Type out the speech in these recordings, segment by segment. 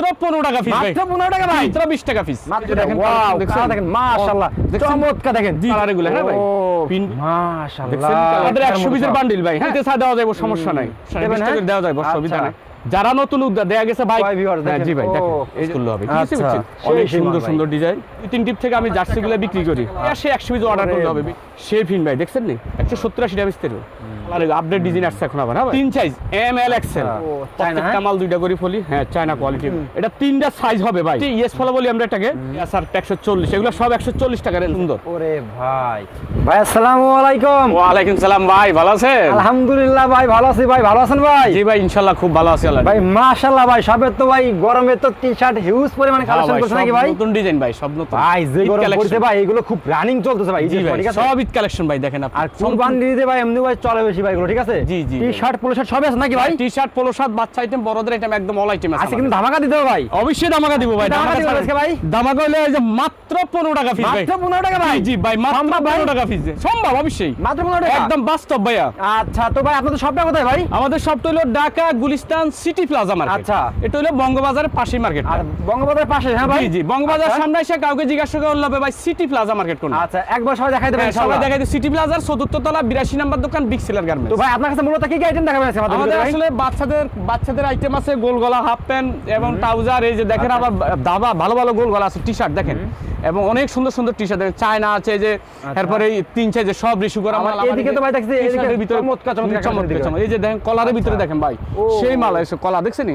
মাত্র পনেরো টাকা পিস মাত্র 15 টাকা ভাই? মাত্র টাকা মাত্র দেখেন ওয়াও কালার দেখেন মাশাআল্লাহ চমৎকার দেখেন। কালার এগুলো হ্যাঁ ভাই? ও, পিন মাশাআল্লাহ। আমাদের একশো পিসের বান্ডিল ভাই। হ্যাঁ। এটা দেওয়া যাবে সমস্যা নাই। হ্যাঁ? টাকা দেওয়া যাবে অসুবিধা আচ্ছা। নাই। যারা নতুন উদ্যোগ দেয়া গেছে ভাই। হ্যাঁ, জি ভাই দেখেন। হবে আচ্ছা, অনেক সুন্দর সুন্দর ডিজাইন দুই তিন টিপ থেকে আমি জার্সি গুলো বিক্রি করি। আর সে একশো পিস অর্ডার করতে হবে সেই ফিন ভাই দেখছেন নি? একশো সত্তর আশি টাকা পিস আর আপডেট ডিজাইন আসছে এখন আবার হ্যাঁ তিন সাইজ এম এল এক্সেল প্রত্যেকটা মাল দুইটা করে ফলি। হ্যাঁ চায়না কোয়ালিটি এটা তিনটা সাইজ হবে ভাই। ইয়েস ফলো বলি আমরা এটাকে। স্যার একশো চল্লিশ। এগুলো সব একশো চল্লিশ টাকার সুন্দর। ওরে ভাই। ভাই আসসালামু আলাইকুম। ওয়ালাইকুম সালাম ভাই ভালো আছেন? আলহামদুলিল্লাহ ভাই ভালো আছি ভাই। ভালো আছেন ভাই? জি ভাই ইনশাল্লাহ খুব ভালো আছি আল্লাহ ভাই মাশাআল্লাহ ভাই সবের তো ভাই গরমে তো টি শার্ট হিউজ পরিমাণে হ্যাঁ কালেকশন ভাই, করছে নাকি ভাই? নতুন ডিজাইন ভাই সব নতুন। ভাই যে গরম পড়ছে ভাই এগুলো খুব রানিং চলতেছে ভাই। জি ভাই সব ঈদ কালেকশন ভাই দেখেন আপনি। আর কুরবান দিতে ভাই এমনি ভাই চলে বেশি। ভাই এগুলো ঠিক আছে? জি, জি, টি শার্ট পোলো শার্ট সবই আছে নাকি ভাই? টি শার্ট পোলো শার্ট বাচ্চা আইটেম বড়দের আইটেম একদম অল আইটেম আছে আজকে কিন্তু ধামাকা দিতে হবে ভাই। অবশ্যই দামাকা দিব ভাই ছাড়া- আজকে ভাই? দামাকা হলে এই যে মাত্র 15 টাকা ফিস ভাই। মাত্র 15 টাকা ভাই? জি, ভাই মাত্র 15 টাকা ফিস সম্ভব অবশ্যই। মাত্র 15 টাকা? একদম বাস্তব ভাইয়া। আচ্ছা তো ভাই আপনাদের সবটা কোথায় ভাই? আমাদের সবটা হলো Dhaka Gulistan city plaza market আচ্ছা। এটা হলো বঙ্গবাজারের পাশেই মার্কেট আর বঙ্গবন্ধুর পাশে হ্যাঁ ভাই? জি জি বঙ্গবাজার আচ্ছা। সামনে এসে কাউকে জিজ্ঞাসা করলে হবে ভাই সিটি প্লাজা মার্কেট কোন আচ্ছা একবার সবাই দেখাই দেবেন হ্যাঁ, সবাই। দেখাই সিটি প্লাজার চতুর্থ তলা বিরাশি নাম্বার দোকান বিগ সেলার তো ভাই আপনার কাছে মূলত কি কি আইটেম দেখাবেন আজকে আমাদের? আসলে বাচ্চাদের বাচ্চাদের আইটেম আছে গোল গলা হাফ প্যান্ট এবং ট্রাউজার এই যে দেখেন আবার দাবা ভালো ভালো গোল গলা আছে টি শার্ট দেখেন এবং অনেক সুন্দর সুন্দর টি শার্ট চায়না আছে যে তারপরে এই তিন সাইজে সব রিস্যু করা মাল এদিকে তো ভাই দেখছি, এদিকে ভিতরে চমৎকার চমৎকার এই যে দেখেন কলারের ভিতরে দেখেন ভাই সেই মাল আছে কলা দেখছেন?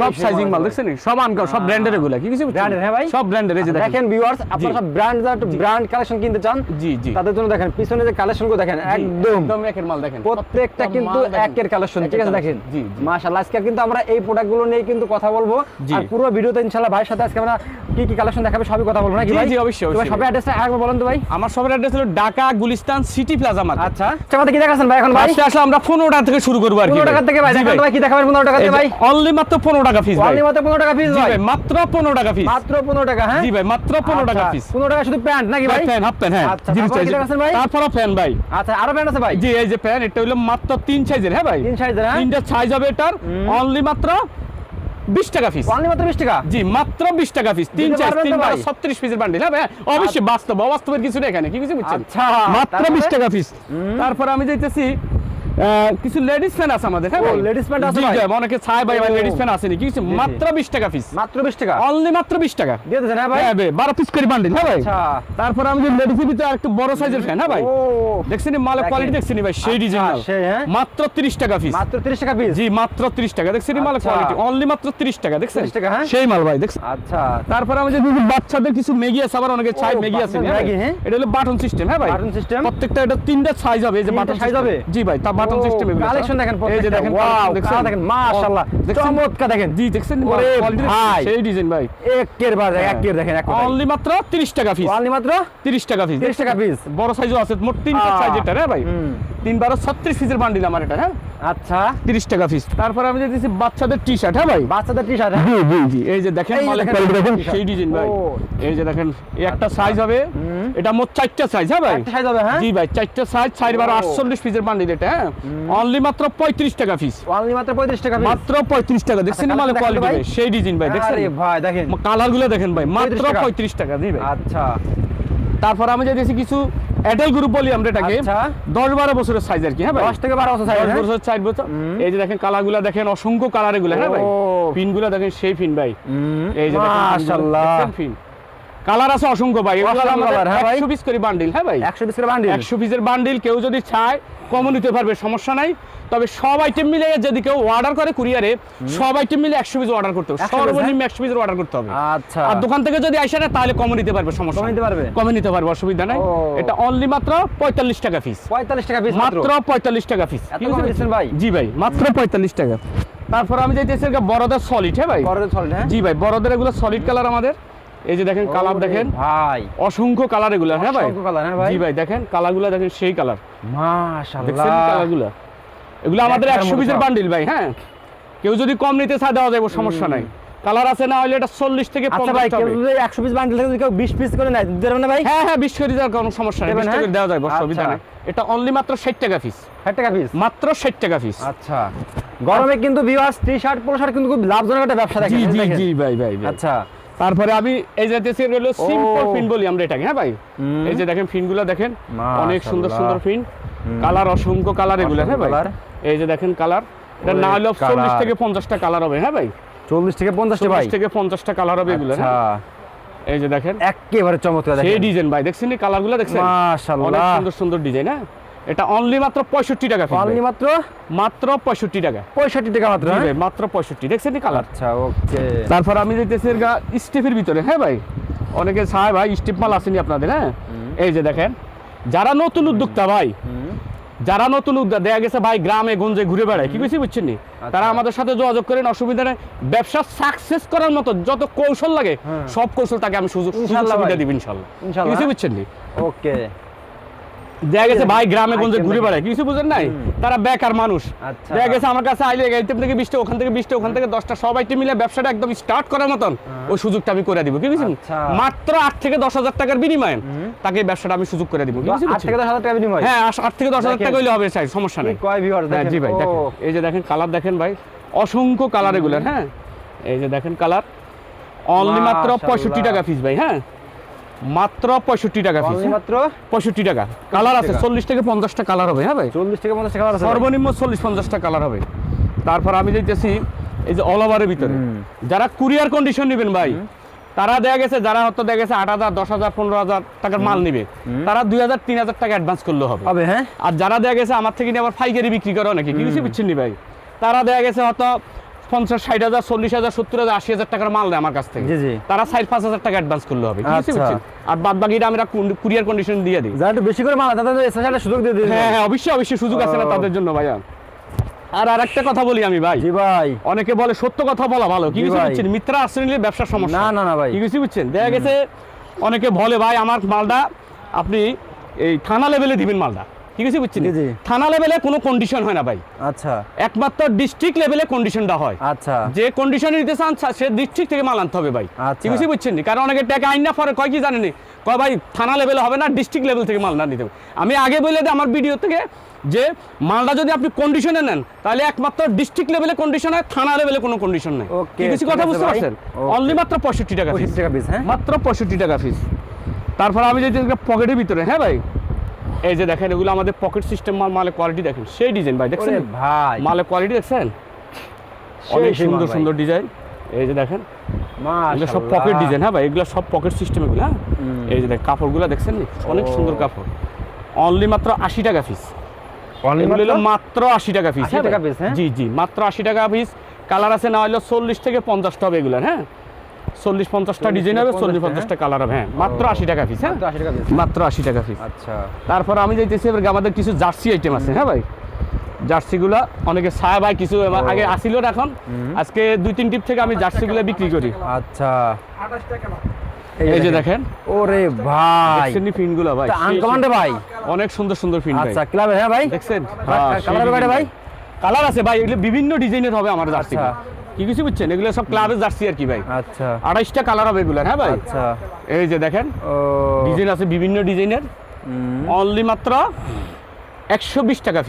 সব সাইজিং মাল দেখছেন? সব আনকার সব ব্র্যান্ডের এগুলা কি কিছু Branded, হ্যাঁ ভাই? সব ব্র্যান্ডের এই যে দেখেন। দেখেন ভিউয়ার্স আপনারা সব ব্র্যান্ড ব্র্যান্ড কালেকশন কিনতে চান জি জি। তাদের জন্য দেখেন পিছনে যে কালেকশনগুলো দেখেন একদম একদম একের মাল দেখেন। প্রত্যেকটা কিন্তু। একের কালেকশন ঠিক আছে দেখেন? জি জি। মাশাআল্লাহ আজকে কিন্তু আমরা এই প্রোডাক্টগুলো নিয়ে কিন্তু কথা বলব। আর পুরো ভিডিওতে ইনশাআল্লাহ ভাইয়ের সাথে আজকে আমরা কি কি কালেকশন দেখাবে সবই কথা বলব নাকি জি, ভাই? জি, অবশ্যই, তো ভাই, অবশ্যই। সবাই অ্যাড্রেসটা আরেকবার বলেন তো ভাই। আমার সবার অ্যাড্রেস হলো Dhaka Gulistan city plaza market. আচ্ছা আচ্ছা কি দেখাচ্ছেন ভাই এখন ভাই? ফার্স্টে আসলে আমরা পনেরো টাকা থেকে শুরু করব আর কি 15 টাকা থেকে ভাই জি দেখান তো ভাই কি দেখাবেন 15 টাকা থেকে ভাই? অনলি মাত্র পনেরো টাকা ফিস ভাই। অনলি মাত্র 15 টাকা পিস জি ভাই। ভাই মাত্র পনেরো টাকা ফিস মাত্র 15 টাকা হ্যাঁ? জি ভাই মাত্র পনেরো টাকা আচ্ছা, পিস 15 টাকা শুধু প্যান্ট নাকি ভাই ফ্যান হাফ প্যান্ট হ্যাঁ আচ্ছা, তারপর চাইছে। ভাই? তারপরও ফ্যান ভাই। আচ্ছা আরও প্যান্ট আছে ভাই? জি এই যে প্যান এটা হলো মাত্র তিন সাইজের হ্যাঁ ভাই? তিন সাইজের হ্যাঁ? তিনটা সাইজ হবে এটার অনলি মাত্র বিশ টাকা পিস অনলি মাত্র 20 টাকা? জি মাত্র বিশ টাকা পিস পিসের বান্ডিল হ্যাঁ অবশ্যই বাস্তব অবাস্তবের কিছু না এখানে কি কিছু বুঝছেন? আচ্ছা মাত্র তারপরে? বিশ টাকা পিস তারপর আমি যাইতেছি কিছু লেডিস ফ্যান আছে আমাদের হ্যাঁ ladies fan আছে ভাই? অনেকে চায় ভাই। লেডিস ফ্যান আসেনি। কিছু মাত্র বিশ টাকা পিস মাত্র 20 টাকা? অনলি মাত্র বিশ টাকা। দিয়ে দিয়েছেন হ্যাঁ ভাই? হ্যাঁ ভাই বারো পিস করে বান্ডিল হ্যাঁ ভাই? আচ্ছা। তারপরে আমি যে লেডিসের ভিতরে একটু বড় সাইজের ফ্যান হ্যাঁ ভাই? ও। দেখছেন মালের কোয়ালিটি দেখছেন ভাই সেই আচ্ছা, ডিজাইন হ্যাঁ? মাত্র 30 টাকা পিস মাত্র 30 টাকা পিস জি মাত্র 30 টাকা। দেখছেন আচ্ছা। কোয়ালিটি অনলি মাত্র 30 টাকা দেখছেন? 30 টাকা, হ্যাঁ? সেই মাল ভাই দেখছেন? আচ্ছা। তারপরে আমি যে বাচ্চাদের কিছু ম্যাগি আছে আবার অনেকে চাই ও, ম্যাগি আছে হ্যাঁ হ্যাঁ? এটা হলো বাটন সিস্টেম হ্যাঁ ভাই? বাটন সিস্টেম প্রত্যেকটা এটা তিনটা সাইজ হবে এই যে বাটন size হবে? জি ভাই তা বাটন সিস্টেম কালেকশন দেখেন এই যে দেখেন ওয়াও দেখেন মাশাআল্লাহ? চমৎকার দেখেন। জি দেখছেন ওরে ভাই। সেই ডিজাইন ভাই। একের বার হ্যাঁ। একের দেখেন এক অনলি মাত্র 30 টাকা পিস অনলি মাত্র 30 টাকা পিস 30 টাকা পিস বড় সাইজও আছে মোট তিনটা সাইজ এটা রে ভাই? তিন বারো ছত্রিশ পিসের বান্ডিল আমার এটা হ্যাঁ? আচ্ছা। তিরিশ টাকা পিস তারপরে আমি বাচ্চাদের টি শার্ট হ্যাঁ ভাই? বাচ্চাদের টি শার্ট জি জি জি। এই যে দেখেন মালের দেখেন। সেই ডিজাইন ভাই। এই যে দেখেন এই একটা সাইজ হবে। এটা মোট চারটা সাইজ হ্যাঁ ভাই? সাইজ হবে হ্যাঁ? জি ভাই চারটা সাইজ বারো পিসের বান্ডিল এটা হ্যাঁ? অনলি মাত্র পঁয়ত্রিশ টাকা পিস অনলি মাত্র 35 টাকা মাত্র পঁয়ত্রিশ টাকা। দেখছেন আচ্ছা, মালের দেখান তো কোয়ালিটি ভাই। সেই ডিজাইন ভাই দেখছেন? আরে ভাই দেখেন। কালারগুলো দেখেন ভাই। মাত্র 35 টাকা। পঁয়ত্রিশ টাকা জি ভাই। আচ্ছা। তারপর আমি যে দিয়েছি কিছু অ্যাডাল গ্রুপ বলি আমরা এটাকে। আচ্ছা। দশ বারো বছরের সাইজ আর কি হ্যাঁ ভাই? 10 থেকে 12 বছর সাইজ দশ বছর সাইজ বছর। এই যে দেখেন কালারগুলো দেখেন অসংখ্য কালার এগুলো হ্যাঁ ভাই। পিনগুলো দেখেন সেই পিন ভাই। এই যে মাশাআল্লাহ। পিন কালার আছে অসংখ্য ভাই। হ্যাঁ? 100 পিস করে বান্ডিল হ্যাঁ ভাই? 100 পিস করে বান্ডিল 100 পিসের বান্ডিল কেউ যদি চায় কমও নিতে পারবে সমস্যা নাই। তবে সব আইটেম মিলে যদি কেউ অর্ডার করে কুরিয়ারে সব আইটেম মিলে 100 পিস অর্ডার করতে হবে। সর্বনিম্ন 100 পিসের অর্ডার করতে হবে। আচ্ছা। আর দোকান থেকে যদি আসে না তাহলে কমও নিতে পারবে সমস্যা কমে নিতে পারবে? কমে নিতে পারবে অসুবিধা নাই। এটা অনলি মাত্র 45 টাকা পিস 45 টাকা পিস মাত্র 45 টাকা পিস কমে দিচ্ছেন ভাই? জি ভাই মাত্র 45 টাকা। তারপর আমি যাইতেছি বড়দের সলিড হ্যাঁ ভাই? পরের সলিড হ্যাঁ? জি ভাই বড়দের এগুলো সলিড কালার আমাদের। এই যে দেখেন কালার দেখেন। ভাই। অসংখ্য কালার এগুলো হ্যাঁ ভাই? অসংখ্য colour, হ্যাঁ ভাই? জি ভাই দেখেন কালারগুলো দেখেন সেই কালার দেখছেন মাশাআল্লাহ কালারগুলো এগুলো আমাদের একশো পিসের বান্ডিল ভাই হ্যাঁ? কেউ যদি কম নিতে চায় দেওয়া যাবে সমস্যা নাই। কালার আছে না হলে এটা চল্লিশ থেকে আচ্ছা ভাই 100 পিস বান্ডিল থেকে কেউ 20 পিস করে নেয় না ভাই? হ্যাঁ হ্যাঁ বিশ করে দেওয়ার কোনো সমস্যা নেই। বিশ টাকা হ্যাঁ? দেওয়া যায় অসুবিধা আচ্ছা। নেই। এটা অনলি মাত্র ষাট টাকা পিস 60 টাকা পিস মাত্র ষাট টাকা পিস আচ্ছা। গরমে কিন্তু viewers T shirt polo shirt কিন্তু খুব লাভজনক একটা ব্যবসা জি জি ভাই ভাই। আচ্ছা। তারপরে আমি এই যে দেশের হলো সিম্পল ফিন বলি আমরা এটাকে হ্যাঁ ভাই? এই যে দেখেন ফিনগুলো দেখেন। অনেক সুন্দর সুন্দর ফিন কালার অসংখ্য কালার এগুলো হ্যাঁ ভাই। এই যে দেখেন কালার এটা না হলেও চল্লিশ। থেকে পঞ্চাশটা কালার হবে হ্যাঁ ভাই? চল্লিশ থেকে পঞ্চাশটা ভাই। থেকে পঞ্চাশটা কালার হবে এগুলো আচ্ছা। হ্যাঁ? এই যে দেখেন। একেবারে চমৎকার সেই ডিজাইন ভাই দেখছেন এই কালারগুলো দেখছেন? মাশাআল্লাহ। অনেক সুন্দর সুন্দর ডিজাইন হ্যাঁ? এটা অনলি মাত্র পঁয়ষট্টি টাকা piece অনলি মাত্র? মাত্র পঁয়ষট্টি টাকা। পঁয়ষট্টি টাকা মাত্র হ্যাঁ? ভাই, মাত্র পঁয়ষট্টি। দেখছেন এই কালার? আচ্ছা ওকে। তারপর আমি দেখতেছি এর গা স্টেপের ভিতরে হ্যাঁ ভাই? অনেকে চায় ভাই স্টেপ মাল আসেনি আপনাদের হ্যাঁ? এই যে দেখেন যারা নতুন উদ্যোক্তা ভাই যারা নতুন উদ্যোগ দেয়া গেছে ভাই গ্রামে গঞ্জে ঘুরে বেড়ায় কি বেশি বুঝছেন নি? তারা আমাদের সাথে যোগাযোগ করেন অসুবিধা নেই। ব্যবসা সাকসেস করার মতো যত কৌশল লাগে হ্যাঁ। সব কৌশল তাকে আমি সুযোগ সুবিধা দিব ইনশাল্লাহ। কিছু বুঝছেন নি? ওকে। দেখা গেছে ভাই গ্রামে গঞ্জে ঘুরে বেড়ায়। কিছু বুঝেন নাই? তারা বেকার মানুষ। আচ্ছা। দেখা গেছে আমার কাছে আইলে আইটেম থেকে বিশটা ওখান থেকে বিশটা ওখান থেকে দশটা সব আইটেম মিলে ব্যবসাটা একদম স্টার্ট করার মতন ওই সুযোগটা আমি করে দিব। কি বুঝছেন? আচ্ছা। মাত্র আট থেকে দশ হাজার টাকার বিনিময়ে তাকে এই ব্যবসাটা আমি সুযোগ করে দিব। আট থেকে দশ হাজার টাকা বিনিময়? হ্যাঁ আট থেকে দশ হাজার টাকা হইলে হবে চাই সমস্যা নেই। হ্যাঁ জি ভাই দেখেন। এই যে দেখেন কালার দেখেন ভাই অসংখ্য কালার এগুলো হ্যাঁ। এই যে দেখেন কালার অনলি মাত্র পঁয়ষট্টি টাকা পিস ভাই হ্যাঁ। মাত্র পঁয়ষট্টি টাকা মাত্র পঁয়ষট্টি টাকা। কালার আছে চল্লিশ থেকে পঞ্চাশটা কালার হবে হ্যাঁ ভাই? চল্লিশ থেকে পঞ্চাশ টাকা আছে। ভাই। সর্বনিম্ন চল্লিশ পঞ্চাশটা কালার হবে। তারপর আমি দেখতেছি এই যে অল ওভারের ভিতরে। যারা কুরিয়ার কন্ডিশন নেবেন ভাই তারা দেখা গেছে যারা হয়তো দেখা গেছে আট হাজার দশ হাজার পনেরো হাজার টাকার মাল নিবে তারা দুই হাজার তিন হাজার টাকা অ্যাডভান্স করলে হবে। হবে হ্যাঁ। আর যারা দেখা গেছে আমার থেকে নিয়ে আবার পাইকারি বিক্রি করে অনেকে। কি বুঝছেন নি ভাই? তারা দেখা গেছে হয়তো পঞ্চাশ ষাট হাজার চল্লিশ হাজার সত্তর হাজার আশি হাজার টাকার মাল নেয় আমার কাছ থেকে। তারা ষাট পাঁচ হাজার টাকা অ্যাডভান্স করলে হবে। আচ্ছা। আর বাদ বাকিটা আমরা কুরিয়ার কন্ডিশন দিয়ে দিই। যারা একটু বেশি করে মাল তাদের সুযোগ দিয়ে দিন হ্যাঁ হ্যাঁ অবশ্যই অবশ্যই সুযোগ আছে না তাদের জন্য ভাইয়া। আর আরেকটা কথা বলি আমি ভাই। জি ভাই। অনেকে বলে সত্য কথা বলা ভালো। কি কিছু। বুঝছেন মিথ্যা আশ্রয় নিলে ব্যবসার সমস্যা। না না না ভাই। কি কিছু বুঝছেন দেখা গেছে অনেকে বলে ভাই আমার মালটা আপনি এই থানা লেভেলে দিবেন মালটা। কি কিছু বুঝছেন। থানা লেভেলে কোনো কন্ডিশন হয় না ভাই। আচ্ছা। একমাত্র ডিস্ট্রিক্ট লেভেলে কন্ডিশনটা হয়। আচ্ছা। যে কন্ডিশনে নিতে চান সে ডিস্ট্রিক্ট থেকে মাল আনতে হবে ভাই। আচ্ছা। কি বুঝি বুঝছেন কারণ অনেকে টাকা আইন না পরে কয় কি জানেনি? কয় ভাই থানা লেভেলে হবে না ডিস্ট্রিক্ট লেভেল থেকে মাল না নিতে হবে। আমি আগে বলে দিই আমার ভিডিও থেকে যে মালটা যদি আপনি কন্ডিশনে নেন তাহলে একমাত্র ডিস্ট্রিক্ট লেভেলে কন্ডিশন হয় থানা লেভেলে কোনো কন্ডিশন নেই। কিছু কথা বুঝতে পারছেন? অনলি মাত্র পঁয়ষট্টি টাকা পিস হ্যাঁ? মাত্র পঁয়ষট্টি টাকা পিস তারপর আমি যদি পকেটের ভিতরে হ্যাঁ ভাই? এই যে দেখেন এগুলো আমাদের পকেট সিস্টেম মাল মালের কোয়ালিটি দেখেন। সেই ডিজাইন ভাই দেখছেন? ভাই। মালের কোয়ালিটি দেখছেন? অনেক সুন্দর সুন্দর ডিজাইন এই যে দেখেন এগুলো সব পকেট ডিজাইন হ্যাঁ ভাই? এগুলো সব পকেট সিস্টেম এগুলো হ্যাঁ? এই যে দেখেন কাপড়গুলো দেখছেন? নি? অনেক সুন্দর কাপড়। অনলি মাত্র আশি টাকা পিস মাত্র? আশি টাকা পিস 80 টাকা piece, হ্যাঁ? জি জি মাত্র আশি টাকা পিস কালার আছে না হলে চল্লিশ থেকে পঞ্চাশটা হবে এগুলো হ্যাঁ? চল্লিশ পঞ্চাশটা 40 ডিজাইন হবে চল্লিশ পঞ্চাশটা কালার হবে হ্যাঁ। মাত্র আশি টাকা পিস হ্যাঁ? মাত্র আশি টাকা পিস মাত্র আশি টাকা আচ্ছা। তারপর আমি যাইতেছি এবার আমাদের কিছু জার্সি আইটেম আছে হ্যাঁ ভাই? জার্সিগুলা অনেকে ছায়া ভাই কিছু আগে আসিল এখন। আজকে দুই তিন টিপ থেকে আমি জার্সিগুলো বিক্রি করি। আচ্ছা। এই যে দেখেন। ওরে ভাই। দেখছেন ফিনগুলো ভাই? আনকমান্ডে ভাই। অনেক সুন্দর সুন্দর ফিন ভাই। আচ্ছা ক্লাবে হ্যাঁ ভাই? দেখছেন? কালার ভাই কালার আছে ভাই এগুলো বিভিন্ন ডিজাইনের হবে আমার জার্সি আচ্ছা। কি কিছু বুঝছেন? এগুলো সব ক্লাবের জার্সি আর কি ভাই। আচ্ছা। আড়াইশটা কালার হবে এগুলো হ্যাঁ ভাই? আচ্ছা। এই যে দেখেন ডিজাইন আছে বিভিন্ন ডিজাইনের অনলি মাত্র একশো বিশ টাকা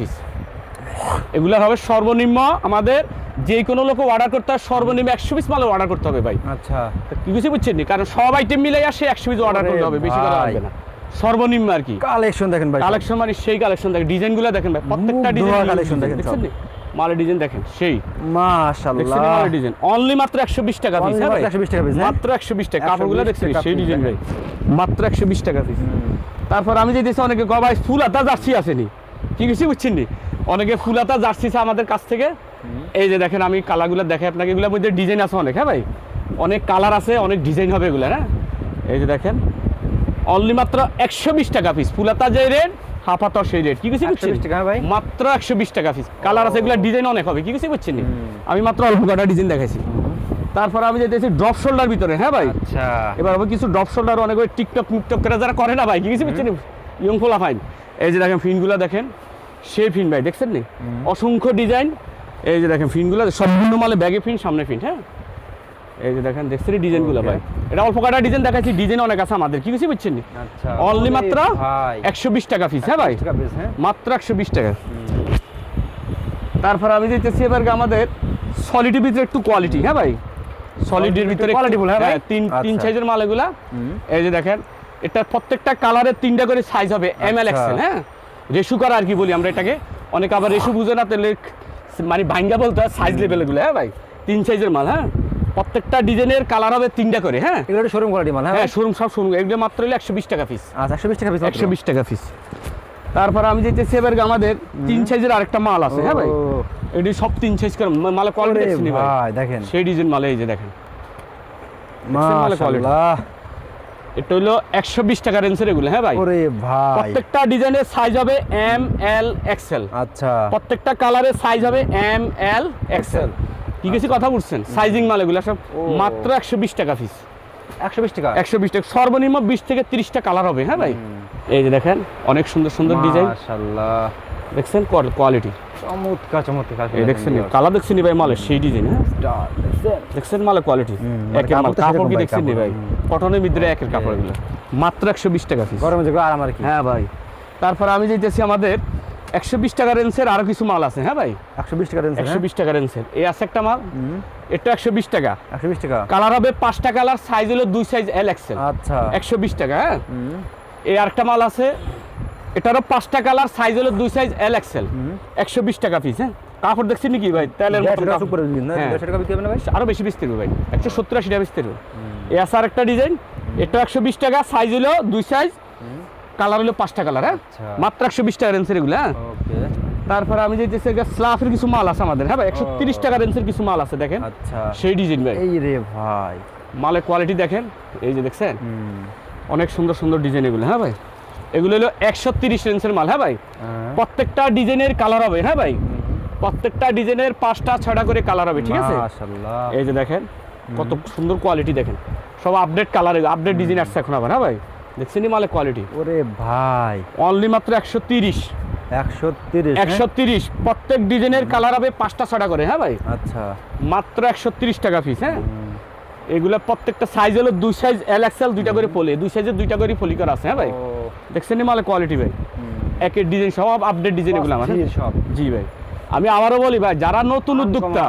এগুলো হবে সর্বনিম্ন আমাদের যে কোনো লোক অর্ডার করতে হয় সর্বনিম্ন একশো পিস মালে অর্ডার করতে হবে ভাই। আচ্ছা। কি কিছু বুঝছেন? নি? কারণ সব আইটেম মিলে আসে একশো পিস অর্ডার করতে হবে বেশি করা। না। সর্বনিম্ন আর কি। কালেকশন দেখেন ভাই কালেকশন মানে সেই কালেকশন দেখেন ডিজাইনগুলো দেখেন ভাই প্রত্যেকটা ডিজাইন কালেকশন দেখেন দেখছেন নি? মালের ডিজাইন দেখেন সেই। মাশাআল্লাহ। মালের ডিজাইন? অনলি মাত্র একশো বিশ টাকা পিস হ্যাঁ ভাই? 120 টাকা piece, হ্যাঁ? মাত্র একশো বিশ টাকা কাপড়গুলো দেখছেন সেই ডিজাইন ভাই। মাত্র একশো বিশ টাকা পিস তারপর আমি যেতেছি অনেকে গবাই ফুল হাতা জার্সি আসেনি। কি কিছু বুঝছেন নি অনেকে ফুল হাতা জার্সি আছে আমাদের কাছ থেকে। এই যে দেখেন আমি কালারগুলো দেখে আপনাকে এগুলোর মধ্যে ডিজাইন আছে অনেক হ্যাঁ ভাই? অনেক কালার আছে অনেক ডিজাইন হবে এগুলো হ্যাঁ? এই যে দেখেন অনলি মাত্র একশো বিশ টাকা পিস ফুলাতা যে রেট হাফ সেই রেট কি কিছু বুঝছেন 120 ভাই? মাত্র একশো বিশ টাকা পিস কালার আছে এগুলো ডিজাইন অনেক হবে কি কিছু বুঝছেন আমি মাত্র অল্প কটা ডিজাইন দেখাইছি। তারপর আমি যেতেছি ড্রপ শোল্ডার ভিতরে হ্যাঁ ভাই? আচ্ছা। এবার হবে কিছু ড্রপ শোল্ডার অনেক ওই টিকটক মিকটক করে যারা করে না ভাই কি কিছু বুঝছেন ইয়ং ফোলা ফাইন এই যে দেখেন ফিনগুলো দেখেন সেই ফিন ভাই দেখছেন নি? অসংখ্য ডিজাইন এই যে দেখেন ফিনগুলো সম্পূর্ণ মালে ব্যাগে ফিন সামনে ফিন হ্যাঁ? এই যে দেখেন দেখছেন ডিজাইনগুলো ভাই? এটা অল্প কটা ডিজাইন দেখাচ্ছি ডিজাইন অনেক আছে আমাদের কি কিছু বুঝছেন নি? আচ্ছা অনলি মাত্র টাকা হ্যাঁ ভাই? টাকা হ্যাঁ। মাত্র টাকা। তারপর আমি যেতেছি এবার আমাদের সলিডের ভিতরে একটু কোয়ালিটি হ্যাঁ ভাই? সলিডের ভিতরে quality বলে, হ্যাঁ ভাই? হ্যাঁ, তিন তিন আচ্ছা। সাইজের মাল এগুলা। এই যে দেখেন এটা প্রত্যেকটা কালারের তিনটা করে সাইজ হবে এম এল আচ্ছা। এক্সেল হ্যাঁ? রেশু করা আর কি বলি আমরা এটাকে। অনেক আবার রেশু বুঝে না তাহলে মানে ভাঙ্গা বলতে হয় সাইজ লেভেলগুলো হ্যাঁ ভাই? তিন সাইজের মাল হ্যাঁ? প্রত্যেকটা ডিজাইনের কালার হবে তিনটা করে হ্যাঁ? এগুলো শোরুম কোয়ালিটি মাল হ্যাঁ? হ্যাঁ শোরুম সব শোরুম এগুলো মাত্র হলো একশো বিশ টাকা পিস আচ্ছা একশো বিশ টাকা পিস একশো বিশ টাকা পিস তারপর আমি যেতেছি এবার আমাদের তিন সাইজের আরেকটা মাল আছে হ্যাঁ ভাই? এটি সব তিন সাইজ করে মালে কোয়ালিটি ভাই। দেখেন। সেই ডিজাইন মালে এই যে দেখেন? মাশাআল্লাহ। এটা হলো একশো বিশ টাকা রেঞ্জের এগুলো হ্যাঁ ভাই? ওরে ভাই। প্রত্যেকটা ডিজাইনের সাইজ হবে এম এল এক্সেল আচ্ছা। প্রত্যেকটা কালারের সাইজ হবে এম এল এক্সেল ঠিক আছে কথা বলছেন? সাইজিং মাল এগুলো সব মাত্র একশো বিশ টাকা পিস একশো বিশ টাকা? একশো বিশ টাকা। সর্বনিম্ন বিশ থেকে তিরিশটা কালার হবে হ্যাঁ ভাই? এই যে দেখেন অনেক সুন্দর সুন্দর ডিজাইন মাশাআল্লাহ। দেখছেন কোয়ালিটি চমৎকার চমৎকার এই দেখছেন কালার দেখছেন ভাই মালের সেই ডিজাইন হ্যাঁ? দেখছেন? মালের কোয়ালিটি মানে একের মাল। কাপড় কি দেখছেন ভাই। কটনের ভিতরে একের কাপড় এগুলো মাত্র একশো বিশ টাকা পিস গরমে যেগুলো আরাম আর কি? হ্যাঁ ভাই। তারপর আমি যেতেছি আমাদের একশো বিশ টাকা রেঞ্জের আরও কিছু মাল আছে হ্যাঁ ভাই? একশো বিশ টাকা রেঞ্জ একশো বিশ টাকা রেঞ্জের এই আছে একটা মাল। এটা একশো বিশ টাকা। একশো বিশ টাকা। কালার হবে পাঁচটা কালার সাইজ হলো দুই সাইজ এল এক্সেল আচ্ছা। একশো বিশ টাকা হ্যাঁ? এই আরেকটা মাল আছে। এটারও পাঁচটা কালার সাইজ হলো দুই সাইজ এল এক্সেল একশো বিশ টাকা পিস হ্যাঁ? কাপড় দেখছেন নাকি ভাই? তেলের হ্যাঁ। আরও বেশি বিস্তার ভাই। একশো সত্তর আশি টাকা বিস্তার এ আছে আরেকটা ডিজাইন এটা একশো বিশ টাকা সাইজ হলো দুই সাইজ কালার হলো পাঁচটা কালার হ্যাঁ? আচ্ছা। মাত্র একশো বিশ টাকা রেঞ্জের এগুলো হ্যাঁ? তারপরে আমি যেতেছি স্লাফের কিছু মাল আছে আমাদের হ্যাঁ ভাই? একশো তিরিশ টাকা রেঞ্জের কিছু মাল আছে দেখেন। আচ্ছা। সেই ডিজাইন ভাই। এই রে ভাই। মালের কোয়ালিটি দেখেন এই যে দেখছেন? অনেক সুন্দর সুন্দর ডিজাইন এগুলো হ্যাঁ ভাই? এগুলো হলো একশো তিরিশ রেঞ্জের মাল হ্যাঁ ভাই? হ্যাঁ। প্রত্যেকটা ডিজাইনের কালার হবে হ্যাঁ ভাই? প্রত্যেকটা ডিজাইনের পাঁচটা ছয়টা করে কালার হবে ঠিক আছে? এই যে দেখেন কত সুন্দর কোয়ালিটি দেখেন। সব আপডেট কালার আপডেট ডিজাইন আসছে এখন আবার হ্যাঁ ভাই? দেখছেন মালে কোয়ালিটি ওরে ভাই। অনলি মাত্র একশো তিরিশ। একশো তিরিশ একশো তিরিশ। প্রত্যেক ডিজাইনের কালার হবে পাঁচটা ছটা করে হ্যাঁ ভাই? আচ্ছা। মাত্র একশো তিরিশ টাকা পিস হ্যাঁ? এগুলো প্রত্যেকটা সাইজ হলো দুই সাইজ এল এক্সেল দুইটা করে ফলি দুই সাইজের দুইটা করে ফলি করা আছে হ্যাঁ ভাই? দেখছেন মালে কোয়ালিটি ভাই। একের ডিজাইন সব আপডেট ডিজাইন এগুলো আমার হ্যাঁ? সব জি ভাই। আমি আবারও বলি ভাই যারা নতুন উদ্যোক্তা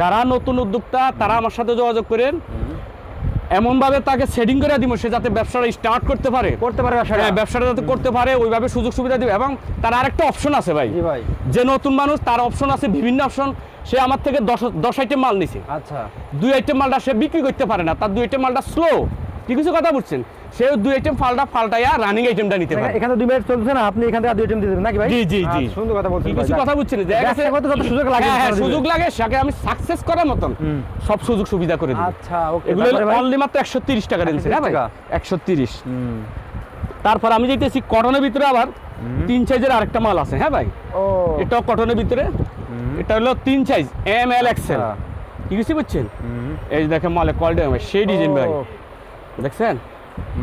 যারা নতুন উদ্যোক্তা তারা আমার সাথে যোগাযোগ করেন। এমন ভাবে তাকে সেটিং করে দিব সে যাতে ব্যবসাটা স্টার্ট করতে পারে। করতে পারে ব্যবসাটা। হ্যাঁ ব্যবসাটা যাতে করতে পারে ওইভাবে সুযোগ সুবিধা দিবে। এবং তার আরেকটা অপশন আছে ভাই। জি ভাই। যে নতুন মানুষ তার অপশন আছে বিভিন্ন অপশন সে আমার থেকে দশ দশ আইটেম মাল নিছে। আচ্ছা। দুই আইটেম মালটা সে বিক্রি করতে পারে না। তার দুই আইটেম মালটা স্লো কি কিছু কথা বুঝছেন সে দুই আইটেম ফালটা ফালটাইয়া রানিং আইটেমটা নিতে পারে। এখানে দুই মিনিট চলছে না আপনি এখান থেকে দুই আইটেম দেবেন নাকি ভাই? জি, জি, জি। আচ্ছা, সুন্দর কথা বলছেন কিছু কথা বুঝছেন গেছে ব্যবসা করতে যত সুযোগ লাগে হ্যাঁ, হ্যাঁ, সুযোগ লাগে সেটাকে আমি সাকসেস করার মতন সব সুযোগ সুবিধা করে দিই আচ্ছা ওকে এগুলো অনলি মাত্র একশো তিরিশ টাকা রেঞ্জ হ্যাঁ ভাই? 130 টাকা। একশো তিরিশ। হুম। তারপর আমি যেতেছি কটনের ভিতরে আবার তিন সাইজের আরেকটা মাল আছে হ্যাঁ ভাই? ও। এটাও কটনের ভিতরে। এটা হলো তিন সাইজ এম এল এক্সেল। কি কিছু বুঝছেন। এই যে দেখেন মালে কোয়ালিটি সেই ডিজাইন ভাই। দেখছেন?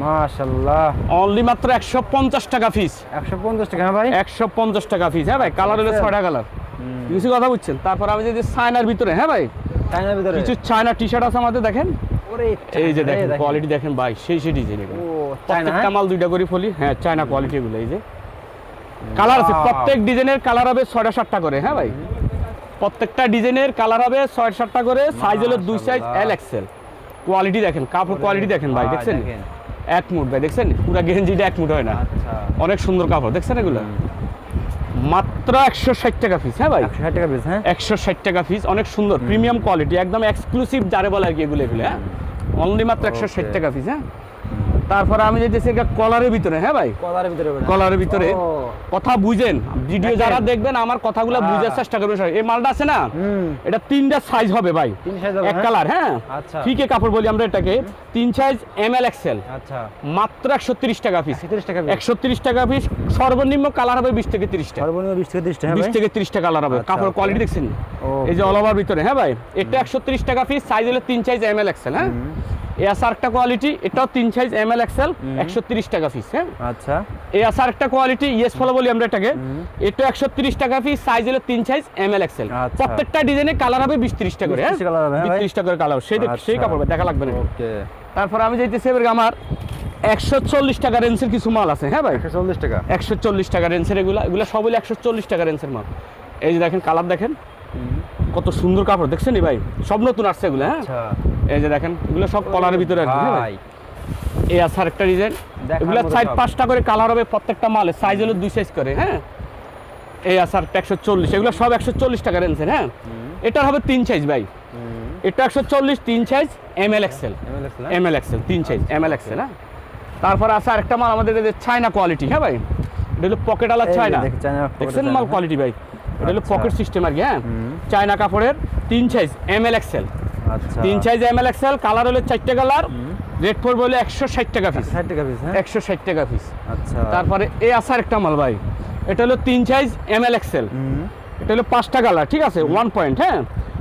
মাশাআল্লাহ। অনলি মাত্র একশো পঞ্চাশ টাকা টাকা হ্যাঁ ভাই? টাকা হ্যাঁ ভাই? কালার হলো আচ্ছা। কালার কিছু কথা বুঝছেন? তারপর আমি যদি চায়নার ভিতরে হ্যাঁ ভাই? ভিতরে? কিছু চায়না টি শার্ট আছে আমাদের দেখেন? এই যে দেখেন কোয়ালিটি দেখেন। ভাই সেই সেই ডিজাইন ও এগুলো প্রত্যেকটা হ্যাঁ? মাল দুইটা করে ফলি হ্যাঁ চায়না কোয়ালিটি এই যে। কালার আছে প্রত্যেক ডিজাইনের কালার হবে ছয়টা সাতটা করে হ্যাঁ ভাই? প্রত্যেকটা ডিজাইনের কালার হবে ছয় সাতটা করে সাইজ হলো দুই সাইজ এল এক্সেল কোয়ালিটি দেখেন কাপড় কোয়ালিটি দেখেন ভাই দেখছেন। এক মুট ভাই দেখছেন? পুরা গেঞ্জিটা এক মুট হয় না। আচ্ছা। অনেক সুন্দর কাপড় দেখছেন এগুলো? মাত্র একশো ষাট টাকা পিস হ্যাঁ ভাই? একশো ষাট টাকা পিস হ্যাঁ? একশো ষাট টাকা পিস অনেক সুন্দর প্রিমিয়াম কোয়ালিটি একদম এক্সক্লুসিভ যারে বলে আর কি এগুলো এগুলো হ্যাঁ? অনলি মাত্র একশো ষাট টাকা পিস হ্যাঁ? তারপরে আমি যেতেছি এটা কলারের ভিতরে হ্যাঁ ভাই? কলারের ভিতরে কলারের ভিতরে। কথা বুঝেন। ভিডিও যারা দেখবেন আমার কথাগুলো হ্যাঁ। বুঝার চেষ্টা করবেন এই মালটা আছে না? এটা তিনটা সাইজ হবে ভাই। এক হ্যাঁ? কালার হ্যাঁ? আচ্ছা। ফিকে কাপড় বলি আমরা এটাকে। তিন সাইজ এম এল এক্সেল আচ্ছা। মাত্র একশো তিরিশ টাকা পিস একশো তিরিশ টাকা পিস সর্বনিম্ন কালার হবে বিশ থেকে তিরিশটা। সর্বনিম্ন বিশ থেকে তিরিশ টাকা বিশ থেকে তিরিশটা কালার হবে। আচ্ছা, কাপড় কোয়ালিটি দেখছেন? এই যে অল ওভার ভিতরে হ্যাঁ ভাই? এটা একশো তিরিশ টাকা পিস সাইজ হলো তিন সাইজ এম এল এক্সেল হ্যাঁ? আরেকটা কোয়ালিটি এটাও তিন সাইজ এম এল এক্সেল একশো টাকা হ্যাঁ? আচ্ছা। আরেকটা কোয়ালিটি ইয়েস ফলো বলি আমরা এটাকে। এটা একশো টাকা পিস সাইজ হলো তিন সাইজ এম এল এক্সেল। প্রত্যেকটা ডিজাইনে কালার হবে বিশ তিরিশটা করে হ্যাঁ? 20 colour হবে, হ্যাঁ করে কালার সেই সেই আচ্ছা। কাপড় দেখা লাগবে না। তারপর আমি যাইতেছি এবার আমার একশো চল্লিশ টাকা রেঞ্জের কিছু মাল আছে হ্যাঁ ভাই? একশো চল্লিশ টাকা। একশো চল্লিশ টাকা রেঞ্জের এগুলো এগুলো সব হলো একশো চল্লিশ টাকা রেঞ্জের মাল। এই যে দেখেন কালার দেখেন। কত সুন্দর কাপড় দেখছেন ভাই? সব নতুন আসছে এগুলো হ্যাঁ? আচ্ছা। এই যে দেখেন এগুলো সব কলারের ভিতরে আর কি, হ্যাঁ এই আছে আরেকটা ডিজাইন এগুলো সাইড পাঁচটা করে কালার হবে প্রত্যেকটা মালে সাইজ হলো দুই সাইজ করে হ্যাঁ? এই আছে আরেকটা একশো চল্লিশ এগুলো সব একশো চল্লিশ টাকা রেঞ্জের হ্যাঁ? এটার হবে তিন সাইজ ভাই। এটা একশো চল্লিশ তিন size M L XL M L XL তিন সাইজ এম এল এক্সেল হ্যাঁ? তারপরে আছে আরেকটা মাল আমাদের চায়না কোয়ালিটি হ্যাঁ ভাই? এটা হলো পকেট আলা চায়না দেখছেন মাল কোয়ালিটি ভাই? এটা হলো আচ্ছা। পকেট সিস্টেম আর কি হ্যাঁ? চায়না কাপড়ের তিন সাইজ এম এল এক্সেল আচ্ছা তিন size M L XL colour হলো চারটে কালার রেট পড়বে হলো একশো ষাট টাকা পিস ষাট টাকা পিস হ্যাঁ। একশো ষাট টাকা পিস আচ্ছা। তারপরে এই আসার একটা মাল ভাই। এটা হলো তিন সাইজ এম এল এক্সেল এটা হলো পাঁচটা কালার ঠিক আছে? ওয়ান পয়েন্ট হ্যাঁ?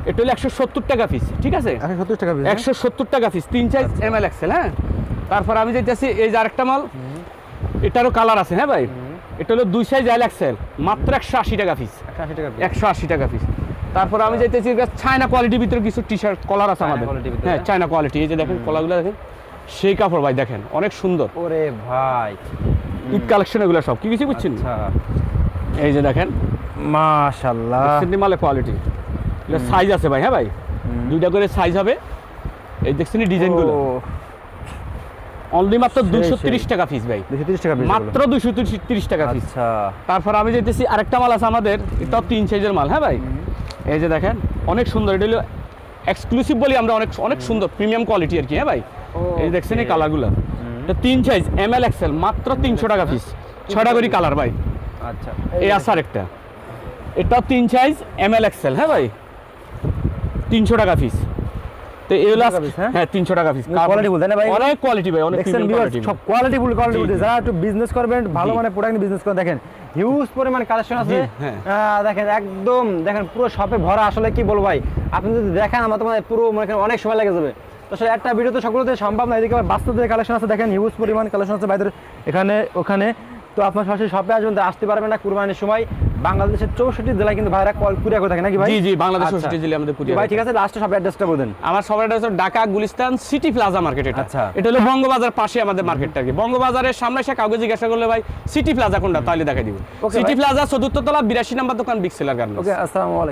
এটা হলো একশো সত্তর টাকা পিস ঠিক আছে? সত্তর টাকা পিস একশো সত্তর টাকা পিস তিন সাইজ এম এল এক্সেল হ্যাঁ? তারপর আমি যেতেছি এই যে আরেকটা মাল। এটারও কালার আছে হ্যাঁ ভাই? এটা হলো দুই সাইজ এল এক্সেল মাত্র একশো আশি টাকা পিস একশো আশি টাকা পিস তারপর আমি যেতেছি চায়না কোয়ালিটির ভিতরে কিছু টি শার্ট কলার আছে আমাদের। হ্যাঁ হ্যাঁ? চায়না কোয়ালিটি এই যে দেখেন কলারগুলো দেখেন। সেই কাপড় ভাই দেখেন অনেক সুন্দর। ওরে ভাই। ঈদ কালেকশন এগুলো সব কি কিছু বুঝছেন? আচ্ছা। এই যে দেখেন। মাশাআল্লাহ। সিডনি মালের কোয়ালিটি এটা সাইজ আছে ভাই হ্যাঁ ভাই? দুইটা করে সাইজ হবে। এই দেখছেন ডিজাইনগুলো অনলি মাত্র দুশো তিরিশ টাকা পিস ভাই। দুশো তিরিশ টাকা মাত্র দুশো তিরিশ টাকা পিস আচ্ছা। তারপর আমি যেতেছি আরেকটা মাল আছে আমাদের এটাও তিন সাইজের মাল হ্যাঁ ভাই? এই যে দেখেন অনেক সুন্দর। এটা হলো এক্সক্লুসিভ বলি আমরা অনেক অনেক সুন্দর প্রিমিয়াম কোয়ালিটি আর কি হ্যাঁ ভাই? এই যে দেখছেন এই. কালারগুলো এটা তিন সাইজ এম এল এক্সেল মাত্র তিনশো টাকা পিস ছটা করে কালার ভাই। আচ্ছা। এই আসার আরেকটা এটা তিন সাইজ এম এল এক্সেল হ্যাঁ ভাই? তিনশো টাকা পিস তো এগুলো হ্যাঁ? তিনশো টাকা পিস Quality বলতে না ভাই? অনেক কোয়ালিটি ভাই অনেক দেখছেন premium viewers, quality। সব কোয়ালিটি ফুল কোয়ালিটি বলতে যারা একটু বিজনেস করবেন ভালো মানে প্রোডাক্ট বিজনেস করেন দেখেন হিউজ পরিমাণ কালেকশন আছে জি। আহ, দেখেন একদম দেখেন পুরো শপে ভরা আসলে কি বলব ভাই আপনি যদি দেখেন আমার তো মানে পুরো মনে অনেক সময় লেগে যাবে আসলে একটা ভিডিও তো সকলতে সম্ভব না এদিকে কালেকশন আছে দেখেন হিউজ পরিমাণ কালেকশন আছে ভাইদের এখানে ওখানে তো আপনার সরাসরি শপে আসবেন আসতে পারবেন না কুরবানির সময় বাংলাদেশের চৌষট্টি জেলায় কিন্তু ভাইরা কল কুরিয়া করে থাকে নাকি ভাই? জি জি বাংলাদেশ আচ্ছা। চৌষট্টি জেলায় আমাদের কুড়িয়া ভাই ঠিক আছে লাস্টে সব অ্যাড্রেসটা বলেন আমার সব address Dhaka Gulistan city plaza market এটা। আচ্ছা। এটা হলো বঙ্গবাজার পাশে আমাদের মার্কেটটা আর কি। বঙ্গবাজারের সামনে এসে কাউকে জিজ্ঞাসা করলে ভাই সিটি প্লাজা কোনটা? তাহলে দেখাই দিব। সিটি প্লাজা চতুর্থ তলা বিরাশি নাম্বার দোকান বিগ সেলার গার্মেন্টস ওকে আসসালামু আলাইকুম।